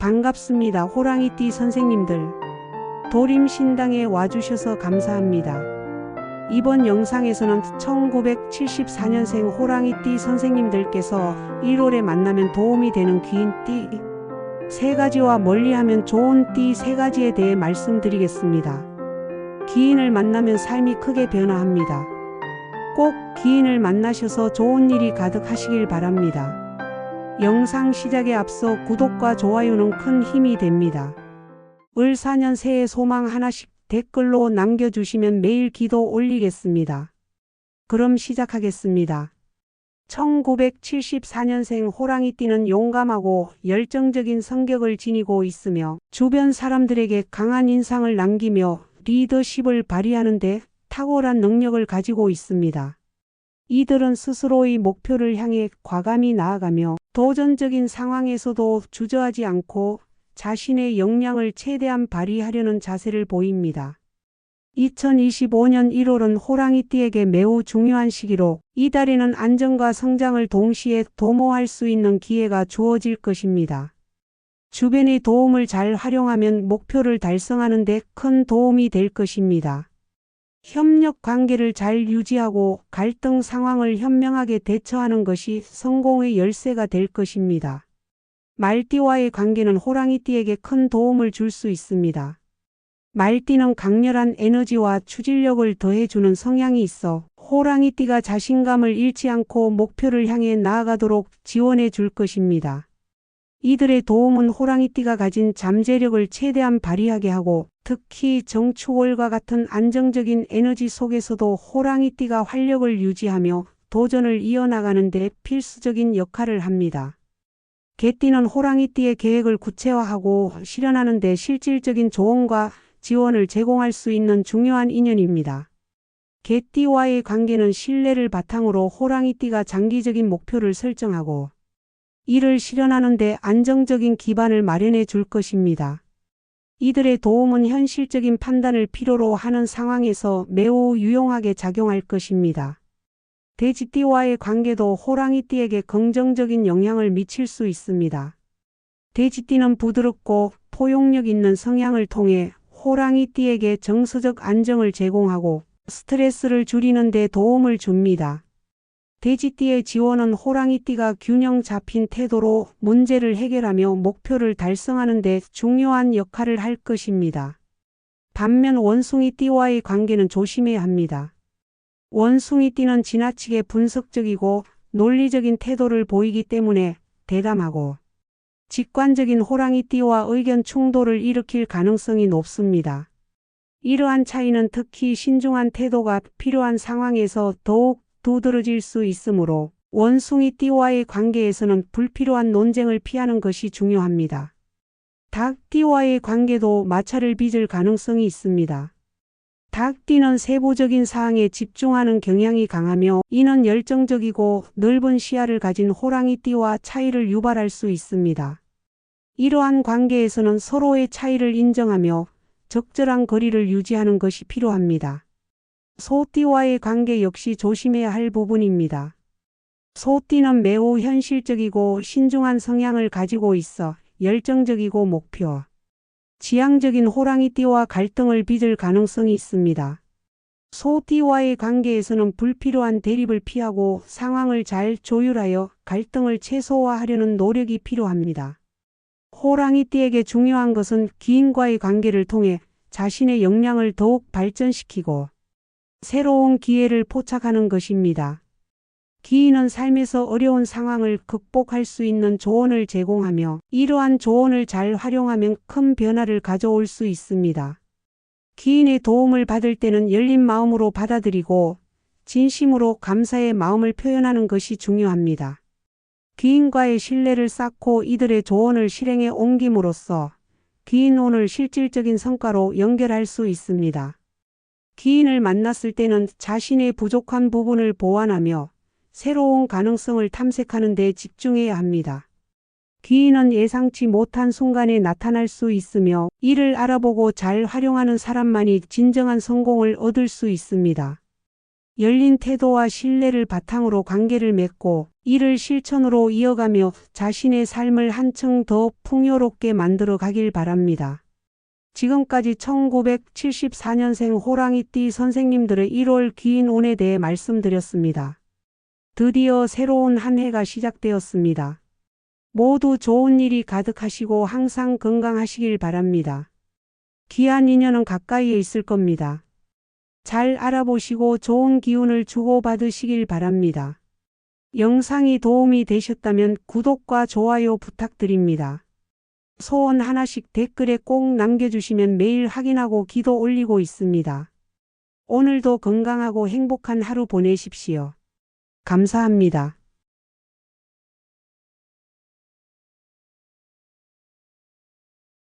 반갑습니다. 호랑이띠 선생님들. 도림신당에 와주셔서 감사합니다. 이번 영상에서는 1974년생 호랑이띠 선생님들께서 1월에 만나면 도움이 되는 귀인 띠, 세 가지와 멀리하면 좋은 띠 세 가지에 대해 말씀드리겠습니다. 귀인을 만나면 삶이 크게 변화합니다. 꼭 귀인을 만나셔서 좋은 일이 가득하시길 바랍니다. 영상 시작에 앞서 구독과 좋아요는 큰 힘이 됩니다. 을 4년 새해 소망 하나씩 댓글로 남겨주시면 매일 기도 올리겠습니다. 그럼 시작하겠습니다. 1974년생 호랑이 띠는 용감하고 열정적인 성격을 지니고 있으며 주변 사람들에게 강한 인상을 남기며 리더십을 발휘하는데 탁월한 능력을 가지고 있습니다. 이들은 스스로의 목표를 향해 과감히 나아가며 도전적인 상황에서도 주저하지 않고 자신의 역량을 최대한 발휘하려는 자세를 보입니다. 2025년 1월은 호랑이띠에게 매우 중요한 시기로 이 달에는 안정과 성장을 동시에 도모할 수 있는 기회가 주어질 것입니다. 주변의 도움을 잘 활용하면 목표를 달성하는 데 큰 도움이 될 것입니다. 협력 관계를 잘 유지하고 갈등 상황을 현명하게 대처하는 것이 성공의 열쇠가 될 것입니다. 말띠와의 관계는 호랑이띠에게 큰 도움을 줄 수 있습니다. 말띠는 강렬한 에너지와 추진력을 더해주는 성향이 있어 호랑이띠가 자신감을 잃지 않고 목표를 향해 나아가도록 지원해 줄 것입니다. 이들의 도움은 호랑이띠가 가진 잠재력을 최대한 발휘하게 하고 특히 정축월과 같은 안정적인 에너지 속에서도 호랑이띠가 활력을 유지하며 도전을 이어나가는 데 필수적인 역할을 합니다. 개띠는 호랑이띠의 계획을 구체화하고 실현하는 데 실질적인 조언과 지원을 제공할 수 있는 중요한 인연입니다. 개띠와의 관계는 신뢰를 바탕으로 호랑이띠가 장기적인 목표를 설정하고 이를 실현하는 데 안정적인 기반을 마련해 줄 것입니다. 이들의 도움은 현실적인 판단을 필요로 하는 상황에서 매우 유용하게 작용할 것입니다. 돼지띠와의 관계도 호랑이띠에게 긍정적인 영향을 미칠 수 있습니다. 돼지띠는 부드럽고 포용력 있는 성향을 통해 호랑이띠에게 정서적 안정을 제공하고 스트레스를 줄이는 데 도움을 줍니다. 돼지띠의 지원은 호랑이띠가 균형 잡힌 태도로 문제를 해결하며 목표를 달성하는 데 중요한 역할을 할 것입니다. 반면 원숭이띠와의 관계는 조심해야 합니다. 원숭이띠는 지나치게 분석적이고 논리적인 태도를 보이기 때문에 대담하고 직관적인 호랑이띠와 의견 충돌을 일으킬 가능성이 높습니다. 이러한 차이는 특히 신중한 태도가 필요한 상황에서 더욱 두드러질 수 있으므로 원숭이 띠와의 관계에서는 불필요한 논쟁을 피하는 것이 중요합니다. 닭 띠와의 관계도 마찰을 빚을 가능성이 있습니다. 닭 띠는 세부적인 사항에 집중하는 경향이 강하며 이는 열정적이고 넓은 시야를 가진 호랑이 띠와 차이를 유발할 수 있습니다. 이러한 관계에서는 서로의 차이를 인정하며 적절한 거리를 유지하는 것이 필요합니다. 소띠와의 관계 역시 조심해야 할 부분입니다. 소띠는 매우 현실적이고 신중한 성향을 가지고 있어 열정적이고 목표, 지향적인 호랑이띠와 갈등을 빚을 가능성이 있습니다. 소띠와의 관계에서는 불필요한 대립을 피하고 상황을 잘 조율하여 갈등을 최소화하려는 노력이 필요합니다. 호랑이띠에게 중요한 것은 기인과의 관계를 통해 자신의 역량을 더욱 발전시키고 새로운 기회를 포착하는 것입니다. 기인은 삶에서 어려운 상황을 극복할 수 있는 조언을 제공하며 이러한 조언을 잘 활용하면 큰 변화를 가져올 수 있습니다. 기인의 도움을 받을 때는 열린 마음으로 받아들이고 진심으로 감사의 마음을 표현하는 것이 중요합니다. 기인과의 신뢰를 쌓고 이들의 조언을 실행에 옮김으로써 기인혼을 실질적인 성과로 연결할 수 있습니다. 기인을 만났을 때는 자신의 부족한 부분을 보완하며 새로운 가능성을 탐색하는 데 집중해야 합니다. 기인은 예상치 못한 순간에 나타날 수 있으며 이를 알아보고 잘 활용하는 사람만이 진정한 성공을 얻을 수 있습니다. 열린 태도와 신뢰를 바탕으로 관계를 맺고 이를 실천으로 이어가며 자신의 삶을 한층 더 풍요롭게 만들어 가길 바랍니다. 지금까지 1974년생 호랑이띠 선생님들의 1월 기인 운에 대해 말씀드렸습니다. 드디어 새로운 한 해가 시작되었습니다. 모두 좋은 일이 가득하시고 항상 건강하시길 바랍니다. 귀한 인연은 가까이에 있을 겁니다. 잘 알아보시고 좋은 기운을 주고받으시길 바랍니다. 영상이 도움이 되셨다면 구독과 좋아요 부탁드립니다. 소원 하나씩 댓글에 꼭 남겨주시면 매일 확인하고 기도 올리고 있습니다. 오늘도 건강하고 행복한 하루 보내십시오. 감사합니다.